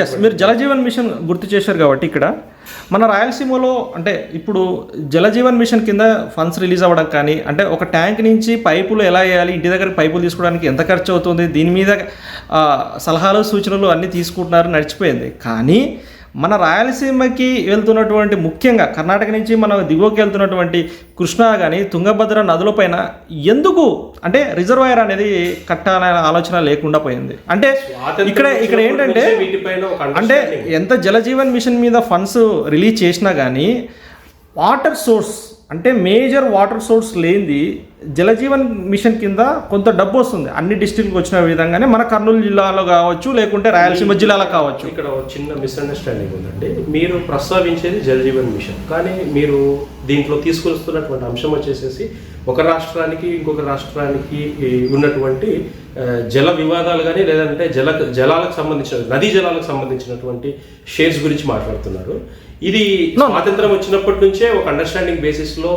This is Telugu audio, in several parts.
ఎస్ మీరు జలజీవన్ మిషన్ గుర్తు చేశారు కాబట్టి ఇక్కడ. మన రాయలసీమలో అంటే ఇప్పుడు జలజీవన్ మిషన్ కింద ఫండ్స్ రిలీజ్ అవ్వడం కానీ అంటే ఒక ట్యాంక్ నుంచి పైపులు ఎలా వేయాలి ఇంటి దగ్గర పైపులు తీసుకోవడానికి ఎంత ఖర్చు అవుతుంది దీని మీద సలహాలు సూచనలు అన్నీ తీసుకుంటున్నారు నడిచిపోయింది. కానీ మన రాయలసీమకి వెళ్తున్నటువంటి ముఖ్యంగా కర్ణాటక నుంచి మన దిగువకి వెళ్తున్నటువంటి కృష్ణా కానీ తుంగభద్ర నదులపైన ఎందుకు అంటే రిజర్వాయర్ అనేది కట్టాలనే ఆలోచన లేకుండా పోయింది. అంటే ఇక్కడ ఇక్కడ ఏంటంటే అంటే ఎంత జలజీవన్ మిషన్ మీద ఫండ్స్ రిలీజ్ చేసినా కానీ వాటర్ సోర్స్ అంటే మేజర్ వాటర్ సోర్స్ లేనిది జలజీవన్ మిషన్ కింద కొంత డబ్బు వస్తుంది. అన్ని డిస్ట్రిక్ట్కి వచ్చిన విధంగానే మన కర్నూలు జిల్లాలో కావచ్చు లేకుంటే రాయలసీమ జిల్లాలో కావచ్చు. ఇక్కడ చిన్న మిస్అండర్స్టాండింగ్ ఉందండి. మీరు ప్రస్తావించేది జలజీవన్ మిషన్. కానీ మీరు దీంట్లో తీసుకొస్తున్నటువంటి అంశం వచ్చేసేసి ఒక రాష్ట్రానికి ఇంకొక రాష్ట్రానికి ఉన్నటువంటి జల వివాదాలు కానీ లేదంటే జల జలాలకు సంబంధించిన నదీ జలాలకు సంబంధించినటువంటి షేర్స్ గురించి మాట్లాడుతున్నారు. ఇది స్వాతంత్రం వచ్చినప్పటి నుంచే ఒక అండర్స్టాండింగ్ బేసిస్లో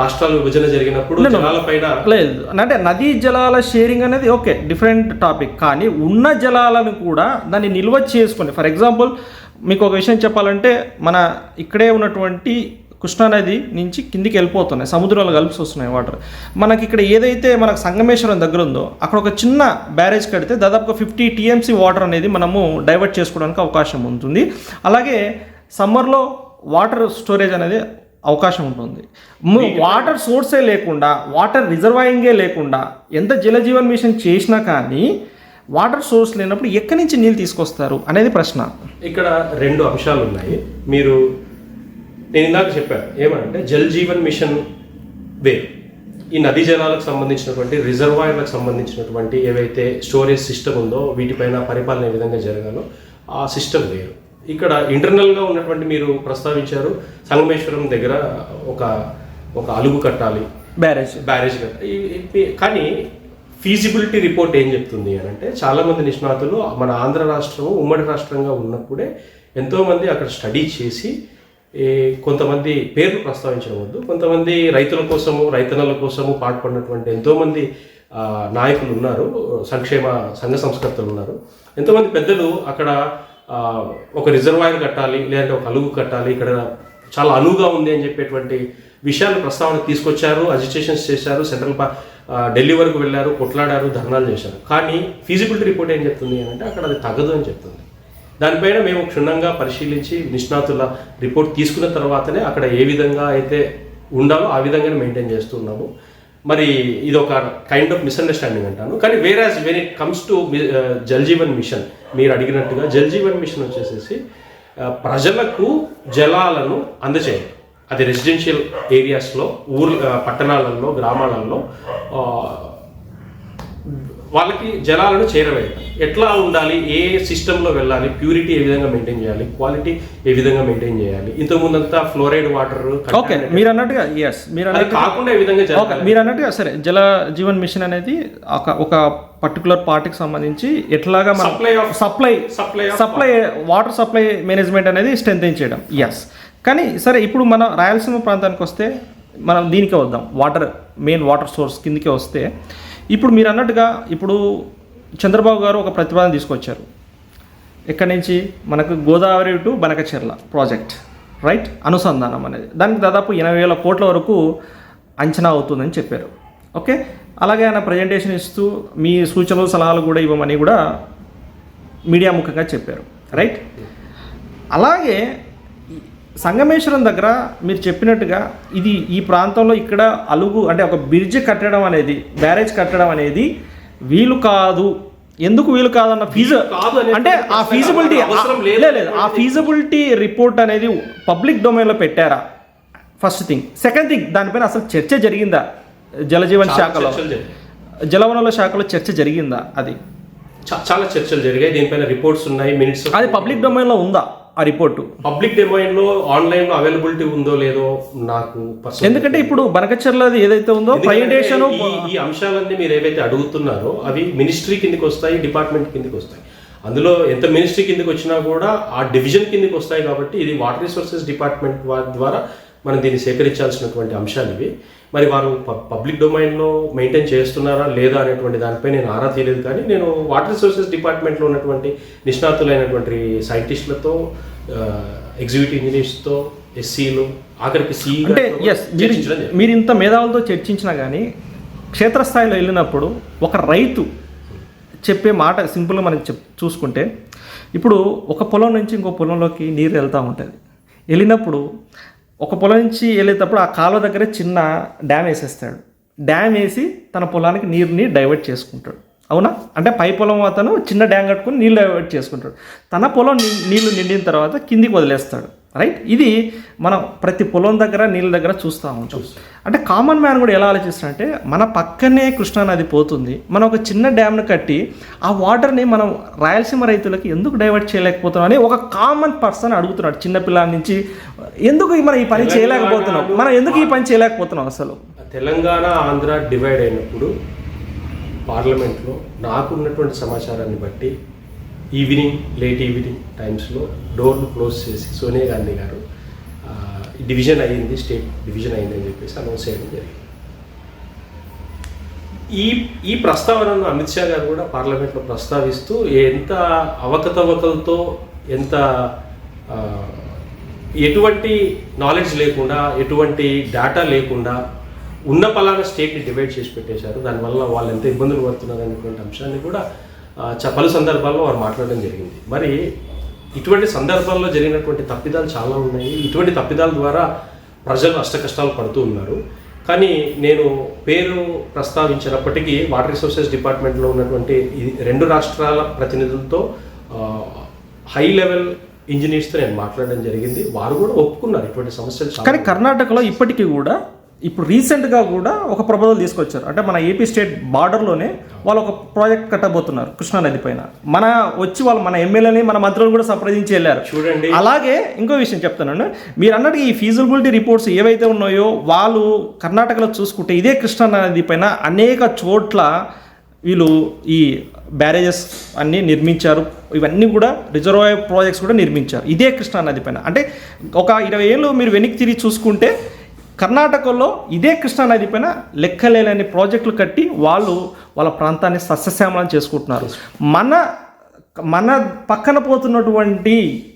రాష్ట్రాల విభజన జరిగినప్పుడు జలాలపైన లేదు. అంటే నదీ జలాల షేరింగ్ అనేది ఓకే డిఫరెంట్ టాపిక్ కానీ ఉన్న జలాలను కూడా దాన్ని నిల్వ చేసుకొని ఫర్ ఎగ్జాంపుల్ మీకు ఒక విషయం చెప్పాలంటే మన ఇక్కడే ఉన్నటువంటి కృష్ణానది నుంచి కిందికి వెళ్ళిపోతున్నాయి. సముద్రంలో కలిసి వస్తున్నాయి వాటర్ మనకి ఇక్కడ ఏదైతే మనకు సంగమేశ్వరం దగ్గర ఉందో అక్కడ ఒక చిన్న బ్యారేజ్ కడితే దాదాపుగా ఫిఫ్టీ టీఎంసీ వాటర్ అనేది మనము డైవర్ట్ చేసుకోవడానికి అవకాశం ఉంటుంది. అలాగే సమ్మర్లో వాటర్ స్టోరేజ్ అనేది అవకాశం ఉంటుంది. వాటర్ సోర్సే లేకుండా వాటర్ రిజర్వాయింగే లేకుండా ఎంత జలజీవన్ మిషన్ చేసినా కానీ వాటర్ సోర్స్ లేనప్పుడు ఎక్కడి నుంచి నీళ్ళు తీసుకొస్తారు అనేది ప్రశ్న. ఇక్కడ రెండు అంశాలు ఉన్నాయి. మీరు నేను ఇందాక చెప్పాను ఏమంటే జల్ జీవన్ మిషన్ వేరు ఈ నదీ జలాలకు సంబంధించినటువంటి రిజర్వాయర్లకు సంబంధించినటువంటి ఏవైతే స్టోరేజ్ సిస్టమ్ ఉందో వీటిపైన పరిపాలన ఏ విధంగా జరగాలో ఆ సిస్టమ్ వేరు. ఇక్కడ ఇంటర్నల్గా ఉన్నటువంటి మీరు ప్రస్తావించారు సంగమేశ్వరం దగ్గర ఒక ఒక అలుగు కట్టాలి. బ్యారేజ్ బ్యారేజ్ కట్ట- ఈ- ఈ- కానీ ఫీజిబిలిటీ రిపోర్ట్ ఏం చెప్తుంది అని అంటే చాలామంది నిష్ణాతులు మన ఆంధ్ర రాష్ట్రం ఉమ్మడి రాష్ట్రంగా ఉన్నప్పుడే ఎంతోమంది అక్కడ స్టడీ చేసి కొంతమంది పేర్లు ప్రస్తావించడం వద్దు. కొంతమంది రైతుల కోసము రైతన్నల కోసము పాటుపడినటువంటి ఎంతోమంది నాయకులు ఉన్నారు సంక్షేమ సంఘ సంస్కర్తలు ఉన్నారు. ఎంతోమంది పెద్దలు అక్కడ ఒక రిజర్వాయర్ కట్టాలి లేదంటే ఒక అలుగు కట్టాలి ఇక్కడ చాలా అనువుగా ఉంది అని చెప్పేటువంటి విషయాలు ప్రస్తావన తీసుకొచ్చారు అజిటేషన్స్ చేశారు సెంట్రల్ పా ఢిల్లీ వరకు వెళ్ళారు కొట్లాడారు ధర్నాలు చేశారు. కానీ ఫీజిబిలిటీ రిపోర్ట్ ఏం చెప్తుంది అంటే అక్కడ అది తగదు అని చెప్తుంది. దానిపైన మేము క్షుణ్ణంగా పరిశీలించి నిష్ణాతుల రిపోర్ట్ తీసుకున్న తర్వాతనే అక్కడ ఏ విధంగా అయితే ఉండాలో ఆ విధంగానే మెయింటైన్ చేస్తున్నాము మరి ఇది ఒక కైండ్ ఆఫ్ మిస్అండర్స్టాండింగ్ అంటాను. కానీ వేరే when it comes to Jal Jeevan mission మీరు అడిగినట్టుగా జల్ జీవన్ మిషన్ వచ్చేసేసి uh, ప్రజలకు జలాలను అందజేయడం. అది రెసిడెన్షియల్ ఏరియాస్లో ఊర్ uh, పట్టణాలలో గ్రామాలలో uh, వాళ్ళకి జలాలను చేరవేయటం ఎట్లా ఉండాలి? ఏ సిస్టంలో వెళ్ళాలి? ప్యూరిటీ ఏ విధంగా మెయింటైన్ చేయాలి? క్వాలిటీ ఏ విధంగా మెయింటైన్ చేయాలి? ఇంతకుముందంతా ఫ్లోరైడ్ వాటర్ ఓకే మీరు అన్నట్టుగా ఎస్ మీరు అది అన్నట్టుగా కాకుండా విధంగా మీరు అన్నట్టుగా సరే జల జీవన్ మిషన్ అనేది ఒక ఒక పర్టికులర్ పార్టీకి సంబంధించి ఎట్లాగా మనం supply supply supply supply water supply management అనేది స్ట్రెంథెన్ చేయడం ఎస్ కానీ సరే ఇప్పుడు మన రాయలసీమ ప్రాంతానికి వస్తే మనం దీనికే వద్దాం. వాటర్ మెయిన్ వాటర్ సోర్స్ కిందకే వస్తే ఇప్పుడు మీరు అన్నట్టుగా ఇప్పుడు చంద్రబాబు గారు ఒక ప్రతిపాదన తీసుకొచ్చారు. ఎక్కడి నుంచి? మనకు Godavari to Banakacherla project right? అనుసంధానం అనేది. దానికి దాదాపు ఎనభై వేల కోట్ల వరకు అంచనా అవుతుందని చెప్పారు. ఓకే? అలాగే ఆయన ప్రజెంటేషన్ ఇస్తూ మీ సూచనలు సలహాలు కూడా ఇవ్వమని కూడా మీడియా ముఖంగా చెప్పారు. రైట్? అలాగే సంగమేశ్వరం దగ్గర మీరు చెప్పినట్టుగా ఇది ఈ ప్రాంతంలో ఇక్కడ అలుగు అంటే ఒక బ్రిడ్జ్ కట్టడం అనేది బ్యారేజ్ కట్టడం అనేది వీలు కాదు. ఎందుకు వీలు కాదన్న ఫీజు అంటే ఆ ఫీజిబిలిటీ లేదు. ఆ ఫీజిబిలిటీ రిపోర్ట్ అనేది పబ్లిక్ డొమైన్లో పెట్టారా? ఫస్ట్ థింగ్ సెకండ్ థింగ్ దానిపైన అసలు చర్చ జరిగిందా? జలజీవన్ శాఖలో. జలవనరుల శాఖలో చర్చ జరిగిందా అది? చాలా చర్చలు జరిగాయి. దీనిపైన రిపోర్ట్స్ ఉన్నాయి మినిట్స్ అది పబ్లిక్ డొమైన్లో ఉందా? ఆ రిపోర్టు. పబ్లిక్లో ఆన్లైన్లో అవైలబిలిటీ ఉందో లేదో నాకు ఎందుకంటే ఇప్పుడు బనకచర్లది ఏదైతే ఉందో ప్రజెంటేషన్ ఈ ఈ అంశాలన్నీ మీరు ఏవైతే అడుగుతున్నారో అవి మినిస్ట్రీ కిందకి వస్తాయి డిపార్ట్మెంట్ కిందకి వస్తాయి. అందులో ఎంత మినిస్ట్రీ కిందకి వచ్చినా కూడా ఆ డివిజన్ కిందకి వస్తాయి కాబట్టి ఇది వాటర్ రిసోర్సెస్ డిపార్ట్మెంట్ ద్వారా మనం దీన్ని సేకరించాల్సినటువంటి అంశాలు ఇవి. మరి వారు పబ్లిక్ డొమైన్లో మెయింటైన్ చేస్తున్నారా లేదా అనేటువంటి దానిపై నేను ఆరా తీయలేదు. కానీ నేను వాటర్ రిసోర్సెస్ డిపార్ట్మెంట్లో ఉన్నటువంటి నిష్ణాతులైనటువంటి సైంటిస్టులతో ఎగ్జిక్యూటివ్ ఇంజనీర్స్తో ఎస్సీలు ఆఖరికి సి అంటే ఎస్ మీరు మీరు ఇంత మేధావులతో చర్చించినా కానీ క్షేత్రస్థాయిలో వెళ్ళినప్పుడు ఒక రైతు చెప్పే మాట సింపుల్గా మనం చెప్ చూసుకుంటే ఇప్పుడు ఒక పొలం నుంచి ఇంకో పొలంలోకి నీరు వెళ్తూ ఉంటుంది. వెళ్ళినప్పుడు ఒక పొలం నుంచి వెళ్ళేటప్పుడు ఆ కాలువ దగ్గర చిన్న డ్యామ్ వేసేస్తాడు. డ్యామ్ వేసి తన పొలానికి నీరుని డైవర్ట్ చేసుకుంటాడు. అవునా? అంటే పై పొలం అతను చిన్న డ్యామ్ కట్టుకుని నీళ్ళు డైవర్ట్ చేసుకుంటాడు. తన పొలం నీళ్ళు నిండిన తర్వాత కిందికి వదిలేస్తాడు. రైట్ ఇది మనం ప్రతి పొలం దగ్గర నీళ్ళ దగ్గర చూస్తూ ఉంటాం. అంటే కామన్ మ్యాన్ కూడా ఎలా ఆలోచిస్తాడంటే మన పక్కనే కృష్ణా నది పోతుంది మనం ఒక చిన్న డ్యామ్ను కట్టి ఆ వాటర్ని మనం రాయలసీమ రైతులకి ఎందుకు డైవర్ట్ చేయలేకపోతున్నాం అని ఒక కామన్ పర్సన్ అడుగుతున్నాడు చిన్నపిల్లల నుంచి. ఎందుకు మనం ఈ పని చేయలేకపోతున్నాం? మనం ఎందుకు ఈ పని చేయలేకపోతున్నాం అసలు? తెలంగాణ ఆంధ్ర డివైడ్ అయినప్పుడు పార్లమెంట్లో నాకున్నటువంటి సమాచారాన్ని బట్టి ఈవినింగ్ లేట్ ఈవినింగ్ టైమ్స్లో డోర్ను క్లోజ్ చేసి సోనియా గాంధీ గారు డివిజన్ అయ్యింది స్టేట్ డివిజన్ అయింది అని చెప్పేసి అనౌన్స్ చేయడం జరిగింది. ఈ ఈ ప్రస్తావనను అమిత్ షా గారు కూడా పార్లమెంట్లో ప్రస్తావిస్తూ ఎంత అవకతవకలతో ఎంత ఎటువంటి నాలెడ్జ్ లేకుండా ఎటువంటి డేటా లేకుండా ఉన్న పలానా స్టేట్ని డివైడ్ చేసి పెట్టేశారు. దానివల్ల వాళ్ళు ఎంత ఇబ్బందులు పడుతున్నారు అనేటువంటి అంశాన్ని కూడా పలు సందర్భాల్లో వారు మాట్లాడడం జరిగింది. మరి ఇటువంటి సందర్భాల్లో జరిగినటువంటి తప్పిదాలు చాలా ఉన్నాయి. ఇటువంటి తప్పిదాల ద్వారా ప్రజలు అష్టకష్టాలు పడుతూ ఉన్నారు. కానీ నేను పేరు ప్రస్తావించినప్పటికీ వాటర్ రిసోర్సెస్ డిపార్ట్మెంట్లో ఉన్నటువంటి రెండు రాష్ట్రాల ప్రతినిధులతో హై లెవెల్ ఇంజనీర్స్తో నేను మాట్లాడడం జరిగింది. వారు కూడా ఒప్పుకున్నారు ఇటువంటి సమస్యలు కానీ కర్ణాటకలో ఇప్పటికీ కూడా ఇప్పుడు రీసెంట్గా కూడా ఒక ప్రపోజల్ తీసుకొచ్చారు. అంటే మన ఏపీ స్టేట్ బార్డర్లోనే వాళ్ళు ఒక ప్రాజెక్ట్ కట్టబోతున్నారు కృష్ణానది పైన. మన వచ్చి వాళ్ళు మన ఎమ్మెల్యేని మన మంత్రులు కూడా సంప్రదించి వెళ్ళారు. చూడండి. అలాగే ఇంకో విషయం చెప్తానండి మీరు అన్నట్టు ఈ ఫీజిబిలిటీ రిపోర్ట్స్ ఏవైతే ఉన్నాయో వాళ్ళు కర్ణాటకలో చూసుకుంటే ఇదే కృష్ణా నది పైన అనేక చోట్ల వీళ్ళు ఈ బ్యారేజెస్ అన్నీ నిర్మించారు. ఇవన్నీ కూడా రిజర్వాయర్ ప్రాజెక్ట్స్ కూడా నిర్మించారు. ఇదే కృష్ణా నది పైన. అంటే ఒక ఇరవై ఏళ్ళు మీరు వెనక్కి తిరిగి చూసుకుంటే కర్ణాటకలో ఇదే కృష్ణానది పైన లెక్కలేని ప్రాజెక్టులు కట్టి వాళ్ళు వాళ్ళ ప్రాంతాన్ని సస్యశ్యామలం చేసుకుంటున్నారు. మన మన పక్కన పోతున్నటువంటి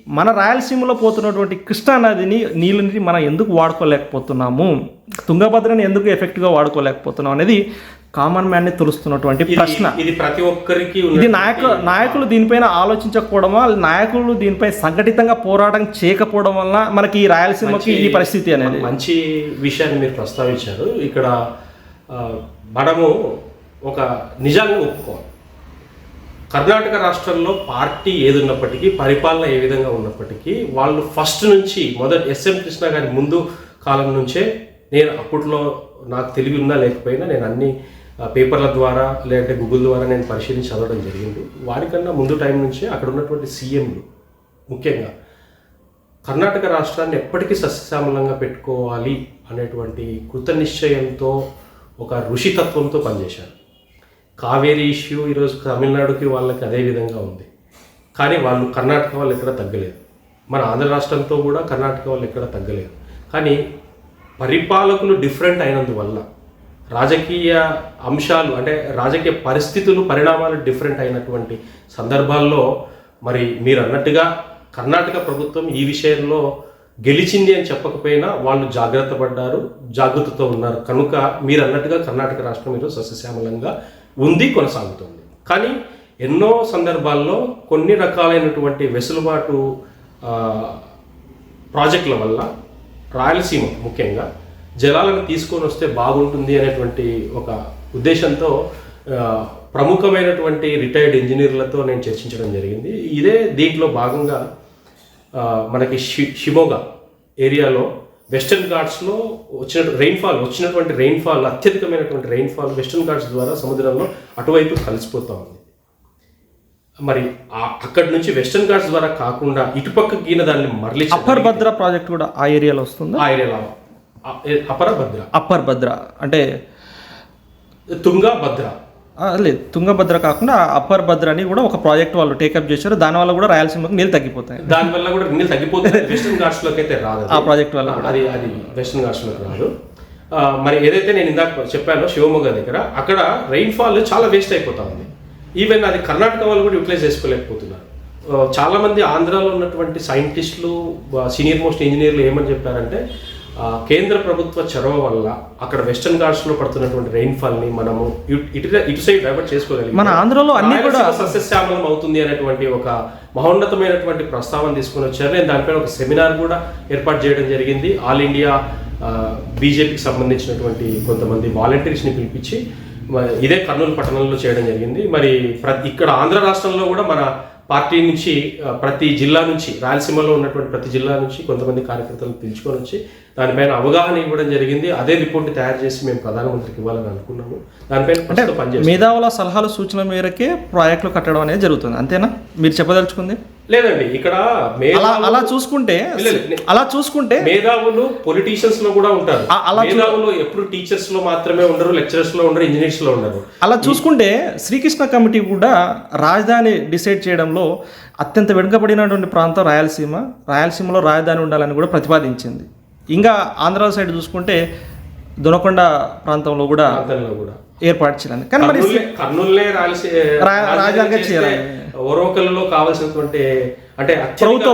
మన రాయలసీమలో పోతున్నటువంటి కృష్ణా నదిని నీళ్ళని మనం ఎందుకు వాడుకోలేకపోతున్నాము? తుంగభద్రని ఎందుకు ఎఫెక్ట్గా వాడుకోలేకపోతున్నాం అనేది కామన్ మ్యాన్ని తెలుస్తున్నటువంటి ఇది- ప్రశ్న. ఇది ప్రతి ఒక్కరికి ఇది నాయకు నాయకులు దీనిపైన ఆలోచించకపోవడం వల్ల నాయకులు దీనిపై సంఘటితంగా పోరాటం చేయకపోవడం వల్ల మనకి ఈ రాయలసీమకి ఈ పరిస్థితి అనేది? మంచి విషయాన్ని మీరు ప్రస్తావించారు. ఇక్కడ మనము ఒక నిజాన్ని ఒప్పుకోవాలి. కర్ణాటక రాష్ట్రంలో పార్టీ ఏది ఉన్నప్పటికీ పరిపాలన ఏ విధంగా ఉన్నప్పటికీ వాళ్ళు ఫస్ట్ నుంచి మొదటి ఎస్ఎం కృష్ణ గారి ముందు కాలం నుంచే నేను అప్పట్లో నాకు తెలివి ఉన్నా లేకపోయినా నేను అన్ని పేపర్ల ద్వారా లేదంటే గూగుల్ ద్వారా నేను పరిశీలించి చదవడం జరిగింది. వారికన్నా ముందు టైం నుంచే అక్కడ ఉన్నటువంటి సీఎంలు ముఖ్యంగా కర్ణాటక రాష్ట్రాన్ని ఎప్పటికీ సస్యశ్యామలంగా పెట్టుకోవాలి అనేటువంటి కృత నిశ్చయంతో ఒక ఋషితత్వంతో పనిచేశారు. కావేరీ ఇష్యూ ఈరోజు తమిళనాడుకి వాళ్ళకి అదే విధంగా ఉంది. కానీ వాళ్ళు కర్ణాటక వాళ్ళు ఎక్కడ తగ్గలేదు. మన ఆంధ్ర రాష్ట్రంతో కూడా కర్ణాటక వాళ్ళు ఎక్కడ తగ్గలేదు. కానీ పరిపాలకులు డిఫరెంట్ అయినందువల్ల రాజకీయ అంశాలు అంటే రాజకీయ పరిస్థితులు పరిణామాలు డిఫరెంట్ అయినటువంటి సందర్భాల్లో మరి మీరు అన్నట్టుగా కర్ణాటక ప్రభుత్వం ఈ విషయంలో గెలిచింది అని చెప్పకపోయినా వాళ్ళు జాగ్రత్త పడ్డారు జాగ్రత్తతో ఉన్నారు. కనుక మీరు అన్నట్టుగా కర్ణాటక రాష్ట్రం ఈరోజు సస్యశ్యామలంగా ఉంది కొనసాగుతుంది. కానీ ఎన్నో సందర్భాల్లో కొన్ని రకాలైనటువంటి వెసులుబాటు ప్రాజెక్టుల వల్ల రాయలసీమ ముఖ్యంగా జలాలను తీసుకొని వస్తే బాగుంటుంది అనేటువంటి ఒక ఉద్దేశంతో ప్రముఖమైనటువంటి రిటైర్డ్ ఇంజనీర్లతో నేను చర్చించడం జరిగింది. ఇదే దీంట్లో భాగంగా మనకి షి షిమోగా ఏరియాలో వెస్టర్న్ ఘాట్స్లో వచ్చిన రెయిన్ఫాల్ వచ్చినటువంటి రెయిన్ఫాల్ అత్యధికమైనటువంటి రెయిన్ఫాల్ వెస్టర్న్ ఘాట్స్ ద్వారా సముద్రంలో అటువైపు కలిసిపోతూ ఉంది. మరి అక్కడి నుంచి వెస్టర్న్ ఘాట్స్ ద్వారా కాకుండా ఇటుపక్క గీన దాన్ని మరలి అప్పర్ భద్ర ప్రాజెక్ట్ కూడా ఆ ఏరియాలో వస్తుంది? ఆ ఏరియాలో అపర భద్ర. అప్పర్ భద్ర అంటే తుంగా భద్ర. ఆ, లేదు తుంగభద్ర కాకుండా అప్పర్ భద్ర అని కూడా ఒక ప్రాజెక్ట్ వాళ్ళు టేకప్ చేశారు. దానివల్ల కూడా రాయలసీమకి నీళ్ళు తగ్గిపోతాయి. దానివల్ల కూడా నీళ్ళు తగ్గిపోతుంది వెస్టర్న్ ఘాట్స్లోకి అయితే రాదు. ఆ ప్రాజెక్ట్ వల్ల అది అది వెస్టర్న్ ఘాట్స్లోకి రాదు మరి ఏదైతే నేను ఇందాక చెప్పానో శివమొగ్గ దగ్గర అక్కడ రైన్ఫాల్ చాలా వేస్ట్ అయిపోతా ఉంది. ఈవెన్ అది కర్ణాటక వాళ్ళు కూడా యూటిలైజ్ చేసుకోలేకపోతున్నారు. ఆ, చాలా మంది ఆంధ్రాలో ఉన్నటువంటి సైంటిస్టులు సీనియర్ మోస్ట్ ఇంజనీర్లు ఏమని చెప్పారంటే కేంద్ర ప్రభుత్వ చొరవ వల్ల అక్కడ వెస్టర్న్ ఘాట్స్లో పడుతున్నటువంటి రైన్ఫాల్ని మనము ఇటు ఇటు- సైడ్ డైవర్ట్ చేసుకోగలిగితే మన ఆంధ్రలో అన్ని కూడా సస్యశ్యామలం అవుతుంది అనేటువంటి ఒక మహోన్నతమైనటువంటి ప్రస్తావన తీసుకుని వచ్చారు. నేను దానిపైన ఒక సెమినార్ కూడా ఏర్పాటు చేయడం జరిగింది. ఆల్ ఇండియా బీజేపీకి సంబంధించినటువంటి కొంతమంది వాలంటీర్స్ని పిలిపించి ఇదే కర్నూలు పట్టణంలో చేయడం జరిగింది. మరి ఇక్కడ ఆంధ్ర రాష్ట్రంలో కూడా మన పార్టీ నుంచి ప్రతి జిల్లా నుంచి రాయలసీమలో ఉన్నటువంటి ప్రతి జిల్లా నుంచి కొంతమంది కార్యకర్తలను పిలుచుకొని వచ్చి దానిపైన అవగాహన ఇవ్వడం జరిగింది. అదే రిపోర్ట్ తయారు చేసి మేము ప్రధానమంత్రికి ఇవ్వాలని అనుకున్నాము. దానిపైన మేధావుల సలహాలు సూచనల మేరకే ప్రాజెక్టులు కట్టడం అనేది జరుగుతుంది. అంతేనా? మీరు చెప్పదలుచుకుంది? లేదండి ఇక్కడ అలా చూసుకుంటే. అలా చూసుకుంటే మేధావులు పొలిటీషియన్స్లో కూడా ఉంటారు. మేధావులు ఎప్పుడు టీచర్స్లో మాత్రమే ఉండరు లెక్చరర్స్లో ఉండరు ఇంజనీర్స్లో ఉండరు. అలా చూసుకుంటే శ్రీకృష్ణ కమిటీ కూడా రాజధాని డిసైడ్ చేయడంలో అత్యంత వెనుకబడినటువంటి ప్రాంతం రాయలసీమ. రాయలసీమలో రాజధాని ఉండాలని కూడా ప్రతిపాదించింది. ఇంకా ఆంధ్ర సైడ్ చూసుకుంటే దొనకొండ ప్రాంతంలో కూడా ఏర్పాటు చేయాలి కానీ మరి రాజధానిగా చేయాలి. ఓరోకల్లో కావాల్సినటువంటి అంటే ప్రభుత్వ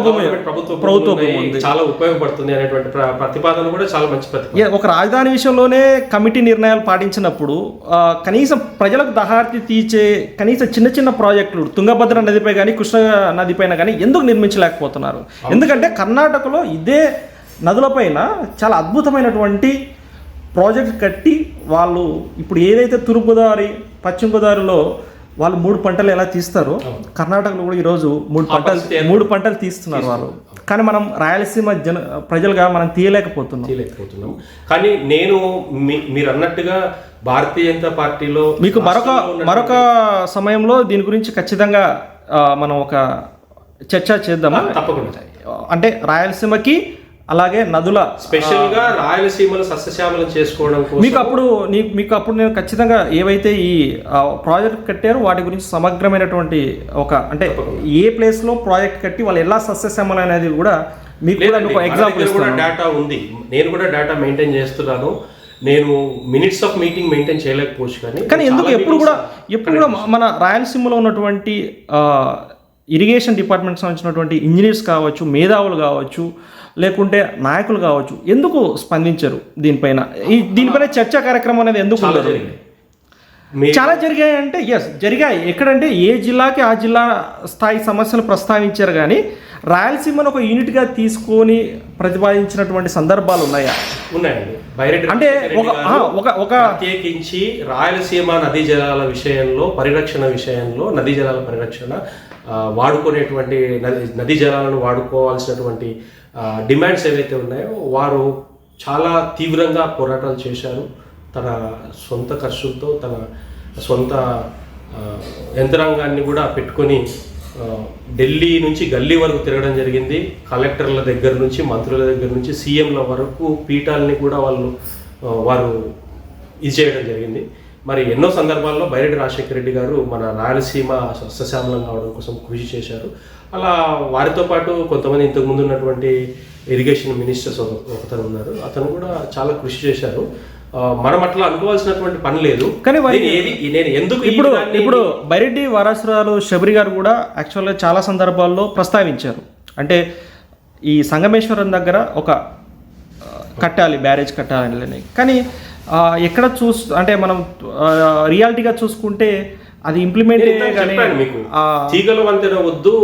చాలా ఉపయోగపడుతుంది అనేటువంటి ప్ర- ప్రతిపాదన కూడా చాలా మంచి ప్రతిపాదన. ఒక రాజధాని విషయంలోనే కమిటీ నిర్ణయాలు పాటించినప్పుడు కనీసం ప్రజలకు దహార్తి తీర్చే కనీసం చిన్న చిన్న ప్రాజెక్టులు తుంగభద్ర నదిపై కానీ కృష్ణ నదిపైన కానీ ఎందుకు నిర్మించలేకపోతున్నారు? ఎందుకంటే కర్ణాటకలో ఇదే నదులపైన చాలా అద్భుతమైనటువంటి ప్రాజెక్ట్ కట్టి వాళ్ళు ఇప్పుడు ఏదైతే తూర్పుగోదావరి పశ్చిమ గోదావరిలో వాళ్ళు మూడు పంటలు ఎలా తీస్తారో కర్ణాటకలో కూడా ఈరోజు మూడు పంటలు మూడు పంటలు తీస్తున్నారు వాళ్ళు. కానీ మనం రాయలసీమ జన ప్రజలుగా మనం తీయలేకపోతున్నాం. కానీ నేను మీ- మీరు అన్నట్టుగా భారతీయ జనతా పార్టీలో మీకు మరొక మరొక సమయంలో దీని గురించి ఖచ్చితంగా మనం ఒక చర్చ చేద్దామా? తప్పకుండా. అంటే రాయలసీమకి అలాగే నదుల స్పెషల్గా రాయలసీమను సస్యశ్యామలం చేసుకోవడం మీకు అప్పుడు మీకు అప్పుడు నేను ఖచ్చితంగా ఏవైతే ఈ ప్రాజెక్ట్ కట్టారో వాటి గురించి సమగ్రమైనటువంటి ఒక అంటే ఏ ప్లేస్లో ప్రాజెక్ట్ కట్టి వాళ్ళు ఎలా సస్యశ్యామలం అనేది కూడా మీకు ఎగ్జాంపుల్ కూడా డేటా ఉంది. నేను కూడా డేటా మెయింటైన్ చేస్తున్నాను. నేను మినిట్స్ ఆఫ్ మీటింగ్ మెయింటైన్ చేయలేకపోవచ్చు కానీ కానీ ఎందుకు? ఎప్పుడు కూడా ఎప్పుడు కూడా మన రాయలసీమలో ఉన్నటువంటి ఇరిగేషన్ డిపార్ట్మెంట్ సంబంధించినటువంటి ఇంజనీర్స్ కావచ్చు మేధావులు కావచ్చు లేకుంటే నాయకులు కావచ్చు ఎందుకు స్పందించరు దీనిపైన? ఈ దీనిపైన చర్చా కార్యక్రమం అనేది ఎందుకు చాలా ఉండదు? చాలా జరిగాయి అంటే ఎస్ జరిగాయి. ఎక్కడంటే ఏ జిల్లాకి ఆ జిల్లా స్థాయి సమస్యలు ప్రస్తావించారు కానీ రాయలసీమను ఒక యూనిట్గా తీసుకొని ప్రతిపాదించినటువంటి సందర్భాలు ఉన్నాయా? ఉన్నాయండి. అంటే ఒక ఒక ఒక ప్రత్యేకించి రాయలసీమ నదీ జలాల విషయంలో పరిరక్షణ విషయంలో నదీ జలాల పరిరక్షణ వాడుకునేటువంటి నది నదీ జలాలను వాడుకోవాల్సినటువంటి డిమాండ్స్ ఏవైతే ఉన్నాయో వారు చాలా తీవ్రంగా పోరాటాలు చేశారు. తన సొంత ఖర్చులతో తన సొంత యంత్రాంగాన్ని కూడా పెట్టుకొని ఢిల్లీ నుంచి గల్లీ వరకు తిరగడం జరిగింది. కలెక్టర్ల దగ్గర నుంచి మంత్రుల దగ్గర నుంచి సీఎంల వరకు పీఠాలని కూడా వాళ్ళు వారు ఇది చేయడం జరిగింది. మరి ఎన్నో సందర్భాల్లో బైరెడ్డి రాజశేఖర రెడ్డి గారు మన రాయలసీమ సస్యశ్యామలం కావడం కోసం కృషి చేశారు. అలా వారితో పాటు కొంతమంది ఇంతకు ముందు ఉన్నటువంటి ఇరిగేషన్ మినిస్టర్స్ ఒక- ఒకతను ఉన్నారు. అతను కూడా చాలా కృషి చేశారు. మనం అట్లా అనుకోవాల్సినటువంటి పని లేదు. కానీ నేను ఎందుకు ఇప్పుడు ఇప్పుడు బైరెడ్డి వారసురాలు శబరి గారు కూడా యాక్చువల్గా చాలా సందర్భాల్లో ప్రస్తావించారు. అంటే ఈ సంగమేశ్వరం దగ్గర ఒక కట్టాలి బ్యారేజ్ కట్టాలని. కానీ ఎక్కడ చూస్ అంటే మనం రియాలిటీగా చూసుకుంటే అది ఇంప్లిమెంట్ మీకు. ఆ, తీగల వంతెన వద్దు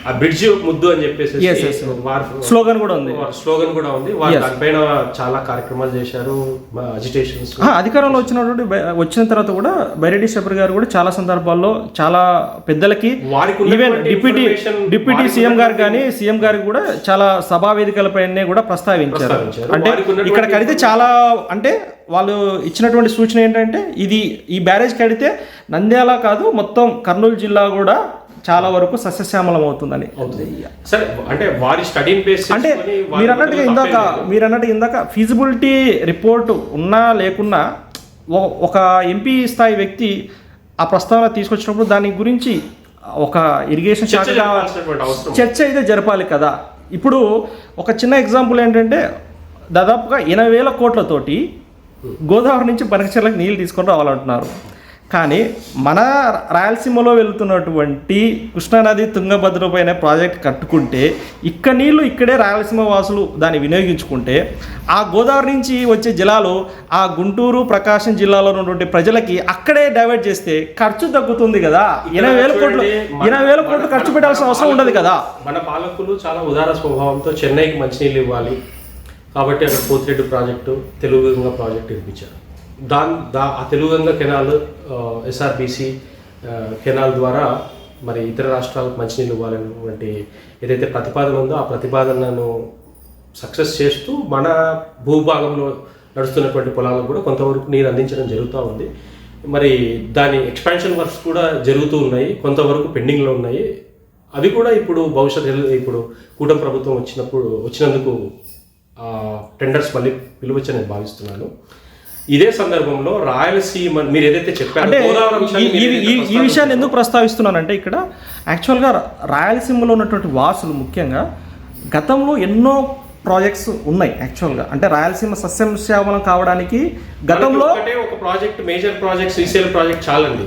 ఆ, బ్రిడ్జ్ ముద్దు అని చెప్పేసి స్లోగన్ కూడా ఉంది. స్లోగన్ కూడా ఉంది. దానిపైన చాలా కార్యక్రమాలు చేశారు అజిటేషన్స్ అధికారంలో వచ్చినటువంటి వచ్చిన తర్వాత కూడా బైరెడ్డి శబరి గారు కూడా చాలా సందర్భాల్లో చాలా పెద్దలకి ఈవెన్ డిప్యూటీ డిప్యూటీ సీఎం గారు కానీ సీఎం గారికి కూడా చాలా సభా వేదికలపైనే కూడా ప్రస్తావించారు. అంటే ఇక్కడ కడితే చాలా అంటే వాళ్ళు ఇచ్చినటువంటి సూచన ఏంటంటే ఇది ఈ బ్యారేజ్ కడితే నంద్యాల కాదు మొత్తం కర్నూలు జిల్లా కూడా చాలా వరకు సస్యశ్యామలం అవుతుందని. సరే అంటే వారి స్టడీని బేస్ అంటే మీరు అన్నట్టుగా ఇందాక మీరు అన్నట్టు ఇందాక ఫీజిబిలిటీ రిపోర్ట్ ఉన్నా లేకున్నా ఒక ఎంపీ స్థాయి వ్యక్తి ఆ ప్రస్తావన తీసుకొచ్చినప్పుడు దాని గురించి ఒక ఇరిగేషన్ చర్చ శాఖ చర్చ అయితే జరపాలి కదా. ఇప్పుడు ఒక చిన్న ఎగ్జాంపుల్ ఏంటంటే దాదాపుగా ఎనభై వేల కోట్లతోటి గోదావరి నుంచి బనకచెర్లకు నీళ్ళు తీసుకొని రావాలంటున్నారు. కానీ మన రాయలసీమలో వెళ్తున్నటువంటి కృష్ణానది తుంగభద్ర పైన ప్రాజెక్ట్ కట్టుకుంటే ఇక్కడ నీళ్ళు ఇక్కడే రాయలసీమ వాసులు దాన్ని వినియోగించుకుంటే ఆ గోదావరి నుంచి వచ్చే జలాలు ఆ గుంటూరు ప్రకాశం జిల్లాలో ఉన్నటువంటి ప్రజలకి అక్కడే డైవర్ట్ చేస్తే ఖర్చు తగ్గుతుంది కదా. ఎనభై వేల కోట్లు ఎనభై వేల కోట్లు ఖర్చు పెట్టాల్సిన అవసరం ఉండదు కదా. మన పాలకులు చాలా ఉదార స్వభావంతో చెన్నైకి మంచినీళ్ళు ఇవ్వాలి. కాబట్టి అక్కడ పోతిరెడ్డి ప్రాజెక్టు తెలుగు ప్రాజెక్టు ఇప్పించారు. దాని దా ఆ Telugu Ganga canal SRBC canal ద్వారా మరి ఇతర రాష్ట్రాలకు మంచినీళ్ళు ఇవ్వాలనేటువంటి ఏదైతే ప్రతిపాదన ఉందో ఆ ప్రతిపాదనను సక్సెస్ చేస్తూ మన భూభాగంలో నడుస్తున్నటువంటి పొలాలకు కూడా కొంతవరకు నీరు అందించడం జరుగుతూ ఉంది. మరి దాని ఎక్స్పాన్షన్ వర్క్స్ కూడా జరుగుతూ ఉన్నాయి కొంతవరకు పెండింగ్లో ఉన్నాయి. అవి కూడా ఇప్పుడు భవిష్యత్తు ఇప్పుడు కూటమి ప్రభుత్వం వచ్చినప్పుడు వచ్చినందుకు టెండర్స్ మళ్ళీ పిలువచ్చని నేను భావిస్తున్నాను. ఇదే సందర్భంలో రాయలసీమ మీరు ఏదైతే చెప్పారో ఈ- విషయాన్ని ఎందుకు ప్రస్తావిస్తున్నానంటే ఇక్కడ యాక్చువల్గా రాయలసీమలో ఉన్నటువంటి వాసులు ముఖ్యంగా గతంలో ఎన్నో ప్రాజెక్ట్స్ ఉన్నాయి యాక్చువల్గా అంటే రాయలసీమ సస్యం శ్యామలం కావడానికి గతంలో ఒక project major project Srisailam project చాలండి.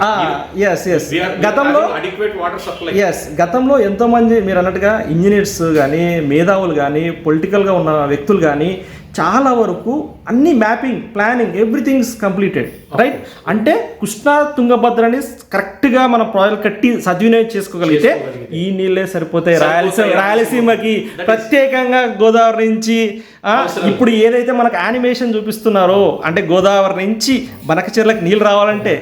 ఎస్ ఎస్ గతంలో అడిక్వేట్ వాటర్ సప్లై ఎస్ గతంలో ఎంతోమంది మీరు అన్నట్టుగా ఇంజనీర్స్ కానీ మేధావులు కానీ పొలిటికల్గా ఉన్న వ్యక్తులు కానీ చాలా వరకు అన్ని mapping planning everything completed right? అంటే కృష్ణా తుంగభద్రని కరెక్ట్గా మన ప్రాజెక్ట్ కట్టి సద్వినియోగం చేసుకోగలిగితే ఈ నీళ్ళే సరిపోతాయి. రాయలసీమ రాయలసీమకి. ప్రత్యేకంగా గోదావరి నుంచి ఇప్పుడు ఏదైతే మనకు యానిమేషన్ చూపిస్తున్నారో అంటే గోదావరి నుంచి బనకచెర్లకు నీళ్ళు రావాలంటే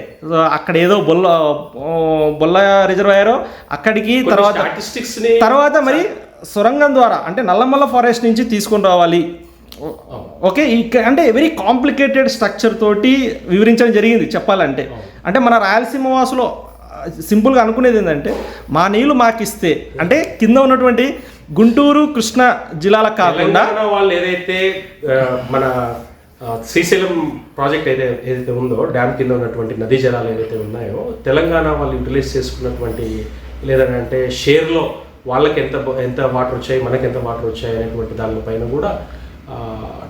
అక్కడ ఏదో బొల్ల బొల్ల రిజర్వాయరో అక్కడికి తర్వాత తర్వాత మరి సొరంగం ద్వారా అంటే నల్లమల్ల ఫారెస్ట్ నుంచి తీసుకొని రావాలి. ఓకే అంటే వెరీ కాంప్లికేటెడ్ స్ట్రక్చర్ తోటి వివరించడం జరిగింది చెప్పాలంటే. అంటే మన రాయలసీమ వాసులో సింపుల్గా అనుకునేది ఏంటంటే మా నీళ్ళు మాకు ఇస్తే అంటే కింద ఉన్నటువంటి గుంటూరు కృష్ణా జిల్లాలకు కాకుండా వాళ్ళు ఏదైతే మన శ్రీశైలం ప్రాజెక్ట్ ఏదైతే ఏదైతే ఉందో డ్యామ్ కింద ఉన్నటువంటి నదీ జలాలు ఏదైతే ఉన్నాయో తెలంగాణ వాళ్ళు యూటిలైజ్ చేసుకున్నటువంటి లేదంటే షేర్లో వాళ్ళకి ఎంత ఎంత వాటర్ వచ్చాయి మనకి ఎంత వాటర్ వచ్చాయి అనేటువంటి దానిపైన కూడా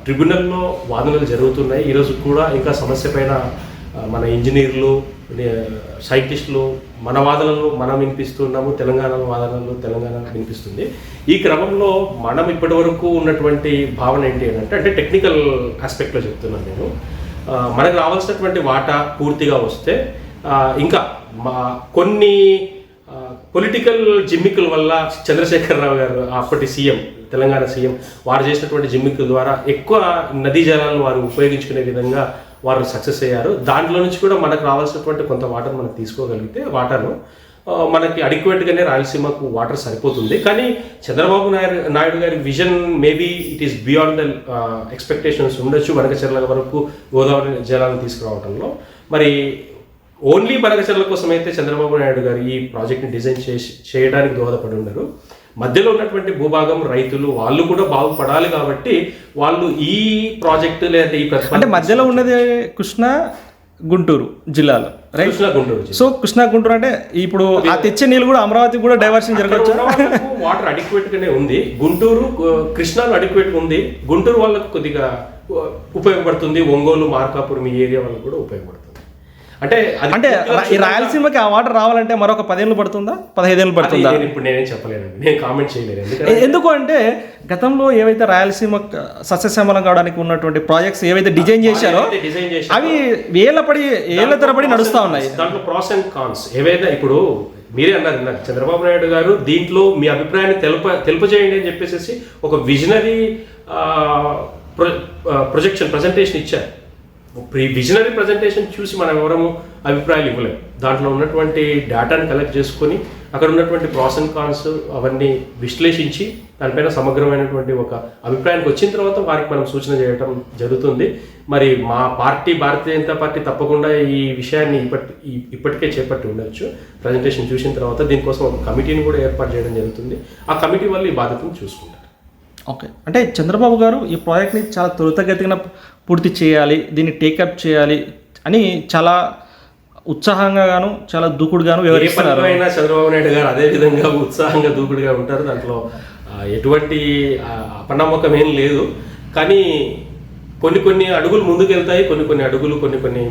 ట్రిబ్యునల్లో వాదనలు జరుగుతున్నాయి. ఈరోజు కూడా ఇంకా సమస్య పైన మన ఇంజనీర్లు సైంటిస్టులు మన వాదనలు మనం వినిపిస్తున్నాము. తెలంగాణ వాదనలు తెలంగాణ వినిపిస్తుంది. ఈ క్రమంలో మనం ఇప్పటి వరకు ఉన్నటువంటి భావన ఏంటి అని అంటే అంటే టెక్నికల్ ఆస్పెక్ట్లో చెప్తున్నాను నేను. మనకు రావాల్సినటువంటి వాటా పూర్తిగా వస్తే ఇంకా మా కొన్ని పొలిటికల్ జిమ్మికుల వల్ల చంద్రశేఖరరావు గారు అప్పటి సీఎం తెలంగాణ సీఎం వారు చేసినటువంటి జిమ్మికుల ద్వారా ఎక్కువ నదీ జలాలను వారు ఉపయోగించుకునే విధంగా వారు సక్సెస్ అయ్యారు. దాంట్లో నుంచి కూడా మనకు రావాల్సినటువంటి కొంత వాటర్ మనం తీసుకోగలిగితే వాటర్ను మనకి అడిక్వేట్గానే రాయలసీమకు వాటర్ సరిపోతుంది. కానీ చంద్రబాబు నాయుడు నాయుడు గారి vision maybe it is beyond the expectations ఉండొచ్చు. వనకచర్ల వరకు గోదావరి జలాలను తీసుకురావడంలో. మరి ఓన్లీ బనకచర్ల కోసం అయితే చంద్రబాబు నాయుడు గారు ఈ ప్రాజెక్ట్ని డిజైన్ చేసి చేయడానికి దోహదపడి ఉన్నారు మధ్యలో ఉన్నటువంటి భూభాగం రైతులు వాళ్ళు కూడా బాగుపడాలి కాబట్టి వాళ్ళు ఈ ప్రాజెక్టు లేదా ఈ అంటే మధ్యలో ఉన్నది కృష్ణా గుంటూరు జిల్లాలో రైట్ కృష్ణా గుంటూరు. సో కృష్ణా గుంటూరు అంటే ఇప్పుడు ఆ తెచ్చే నీళ్ళు కూడా అమరావతి కూడా డైవర్షన్ జరగచ్చు వాటర్ అడిక్వేట్ గానే ఉంది. గుంటూరు కృష్ణాలో అడిక్వేట్ ఉంది. గుంటూరు వాళ్ళకు కొద్దిగా ఉపయోగపడుతుంది. ఒంగోలు మార్కాపురం ఈ ఏరియా వాళ్ళకు కూడా ఉపయోగపడుతుంది. అంటే అంటే ఈ రాయలసీమకి ఆ వాటర్ రావాలంటే మరొక పదేళ్ళు పడుతుందా? పదహైదేళ్ళు పడుతుందా? ఇప్పుడు నేనేం చెప్పలేనండి నేను కామెంట్ చేయలేను ఎ- ఎందుకు అంటే గతంలో ఏవైతే రాయలసీమ సస్యశ్యామలం కావడానికి ఉన్నటువంటి ప్రాజెక్ట్స్ ఏవైతే డిజైన్ చేశారో అవి వేల పడి ఏళ్ళ తరబడి నడుస్తూ ఉన్నాయి. దాంట్లో ప్రాస్ అండ్ కాన్స్ ఏవైతే ఇప్పుడు మీరే అన్నారు ఇందాక చంద్రబాబు నాయుడు గారు దీంట్లో మీ అభిప్రాయాన్ని తెలుప తెలుపజేయండి అని చెప్పేసి ఒక విజనరీ ప్రొజెక్షన్ ప్రజెంటేషన్ ఇచ్చారు. ఈ విజనరీ ప్రజెంటేషన్ చూసి మనం ఎవరము అభిప్రాయాలు ఇవ్వలేము దాంట్లో ఉన్నటువంటి డేటాను కలెక్ట్ చేసుకొని అక్కడ ఉన్నటువంటి ప్రాస్ అండ్ కాన్స్ అవన్నీ విశ్లేషించి దానిపైన సమగ్రమైనటువంటి ఒక అభిప్రాయానికి వచ్చిన తర్వాత వారికి మనం సూచన చేయడం జరుగుతుంది. మరి మా పార్టీ భారతీయ జనతా పార్టీ తప్పకుండా ఈ విషయాన్ని ఇప్పటి ఇప్పటికే చేపట్టి ఉండొచ్చు. ప్రజెంటేషన్ చూసిన తర్వాత దీనికోసం ఒక కమిటీని కూడా ఏర్పాటు చేయడం జరుగుతుంది. ఆ కమిటీ వల్ల ఈ బాధ్యతను చూసుకుంటారు. ఓకే. అంటే చంద్రబాబు గారు ఈ ప్రాజెక్ట్ని చాలా త్వరితగతిన పూర్తి చేయాలి దీన్ని టేకప్ చేయాలి అని చాలా ఉత్సాహంగా గాను చాలా దూకుడుగాను వివరిస్తున్నారు చంద్రబాబు నాయుడు గారు అదే విధంగా ఉత్సాహంగా దూకుడుగా ఉంటారు. దాంట్లో ఎటువంటి అపనమ్మకం ఏం లేదు. కానీ కొన్ని కొన్ని అడుగులు ముందుకు వెళ్తాయి కొన్ని కొన్ని అడుగులు కొన్ని కొన్ని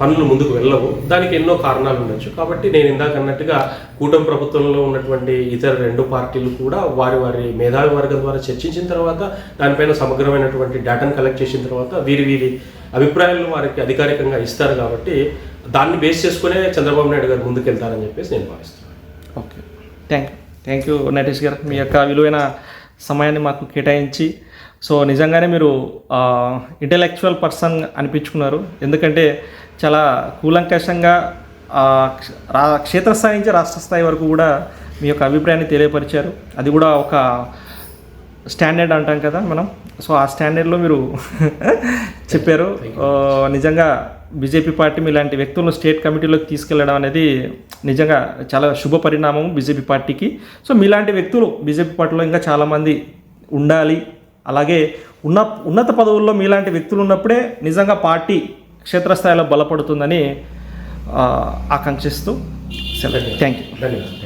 పనులు ముందుకు వెళ్ళవు. దానికి ఎన్నో కారణాలు ఉండొచ్చు. కాబట్టి నేను ఇందాక అన్నట్టుగా కూటమి ప్రభుత్వంలో ఉన్నటువంటి ఇతర రెండు పార్టీలు కూడా వారి వారి మేధావి వర్గం ద్వారా చర్చించిన తర్వాత దానిపైన సమగ్రమైనటువంటి డేటాను కలెక్ట్ చేసిన తర్వాత వీరి వీరి అభిప్రాయాలను వారికి అధికారికంగా ఇస్తారు కాబట్టి దాన్ని బేస్ చేసుకునే చంద్రబాబు నాయుడు గారు ముందుకు వెళ్తారని చెప్పేసి నేను భావిస్తున్నాను. Okay. Thank you thank you Natesh గారు. మీ యొక్క విలువైన సమయాన్ని మాకు కేటాయించి సో నిజంగానే మీరు ఇంటలెక్చువల్ పర్సన్ అనిపించుకున్నారు. ఎందుకంటే చాలా కూలంకషంగా రా క్షేత్రస్థాయి నుంచి రాష్ట్ర స్థాయి వరకు కూడా మీ యొక్క అభిప్రాయాన్ని తెలియపరిచారు. అది కూడా ఒక స్టాండర్డ్ అంటాం కదా మనం. సో ఆ స్టాండర్డ్లో మీరు చెప్పారు. నిజంగా బీజేపీ పార్టీ మీలాంటి వ్యక్తులను స్టేట్ కమిటీలోకి తీసుకెళ్ళడం అనేది నిజంగా చాలా శుభ పరిణామం బీజేపీ పార్టీకి. సో మీలాంటి వ్యక్తులు బీజేపీ పార్టీలో ఇంకా చాలామంది ఉండాలి. అలాగే ఉన్న ఉన్నత పదవుల్లో మీలాంటి వ్యక్తులు ఉన్నప్పుడే నిజంగా పార్టీ క్షేత్రస్థాయిలో బలపడుతుందని ఆకాంక్షిస్తూ సెలవు. థ్యాంక్ యూ ధన్యవాదాలు.